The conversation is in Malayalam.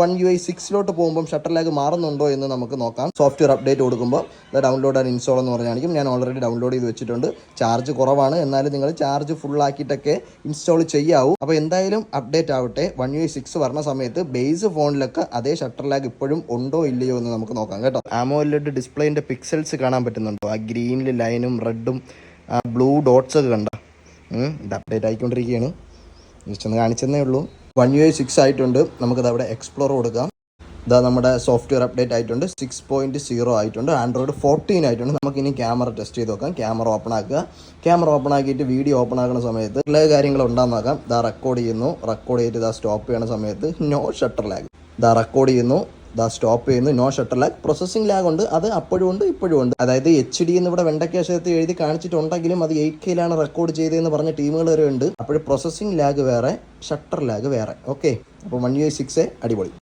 വൺ യു ഐ സിക്സിലോട്ട് പോകുമ്പോൾ ഷട്ടർ ലാഗ് മാറുന്നുണ്ടോ എന്ന് നമുക്ക് നോക്കാം. സോഫ്റ്റ്വെയർ അപ്ഡേറ്റ് കൊടുക്കുമ്പോൾ ഡൗൺലോഡ് ആൻഡ് ഇൻസ്റ്റാൾ എന്ന് പറഞ്ഞായിരിക്കും. ഞാൻ ഓൾറെഡി ഡൗൺലോഡ് ചെയ്ത് വെച്ചിട്ടുണ്ട്. ചാർജ് കുറവാണ്. എന്നാലും നിങ്ങൾ ചാർജ് ഫുൾ ആക്കിയിട്ടൊക്കെ ഇൻസ്റ്റാൾ ചെയ്യാവൂ. അപ്പോൾ എന്തായാലും അപ്ഡേറ്റ് ആവട്ടെ. വൺ യു ഐ സിക്സ് വരുന്ന സമയത്ത് ബേസ് ഫോണിലൊക്കെ അതേ ഷട്ടർ ലാഗ് ഇപ്പോഴും ഉണ്ടോ ഇല്ലയോ എന്ന് നമുക്ക് നോക്കാം കേട്ടോ. ആമോലെഡ് ഡിസ്പ്ലേന്റെ പിക്സൽസ് കാണാൻ പറ്റുന്നുണ്ടോ? ആ ഗ്രീനിൽ ലൈനും റെഡും ബ്ലൂ ഡോട്ട്സ് ഒക്കെ കണ്ട? ഇത് അപ്ഡേറ്റ് ആയിക്കൊണ്ടിരിക്കുകയാണ്. ജസ്റ്റ് ഒന്ന് കാണിച്ചെന്നേ ഉള്ളൂ. വൺ യു ഐ സിക്സ് ആയിട്ടുണ്ട്. നമുക്കത് അവിടെ എക്സ്പ്ലോർ കൊടുക്കാം. ഇതാ നമ്മുടെ സോഫ്റ്റ്വെയർ അപ്ഡേറ്റ് ആയിട്ടുണ്ട്. സിക്സ് പോയിന്റ് സീറോ ആയിട്ടുണ്ട്. ആൻഡ്രോയിഡ് ഫോർട്ടീൻ ആയിട്ടുണ്ട്. നമുക്ക് ഇനി ക്യാമറ ടെസ്റ്റ് ചെയ്ത് നോക്കാം. ക്യാമറ ഓപ്പൺ ആക്കുക. ക്യാമറ ഓപ്പൺ ആക്കിയിട്ട് വീഡിയോ ഓപ്പൺ ആക്കുന്ന സമയത്ത് എല്ലാ കാര്യങ്ങൾ ഉണ്ടാകാം ഇതാ റെക്കോർഡ് ചെയ്യുന്നു. റെക്കോർഡ് ചെയ്തിട്ട് ഇതാ സ്റ്റോപ്പ് ചെയ്യുന്ന സമയത്ത് നോ ഷട്ടർ ലാഗ് ഇതാ റെക്കോർഡ് ചെയ്യുന്നു. ഇതാ സ്റ്റോപ്പ് ചെയ്യുന്നു. No shutter lag processing lag ഉണ്ട്. അത് അപ്പോഴും ഉണ്ട് ഇപ്പോഴും ഉണ്ട്. അതായത് എച്ച് ഡി എന്ന് ഇവിടെ വെണ്ടക്കേശത്ത് എഴുതി കാണിച്ചിട്ടുണ്ടെങ്കിലും അത് എയ്റ്റ് കെയിലാണ് റെക്കോർഡ് ചെയ്തതെന്ന് പറഞ്ഞ ടീമുകൾ വരെ ഉണ്ട്. അപ്പോൾ പ്രോസസ്സിംഗ് ലാഗ് വേറെ ഷട്ടർ ലാഗ് വേറെ. ഓക്കെ അപ്പോൾ വൺ യു സിക്സ് അടിപൊളി.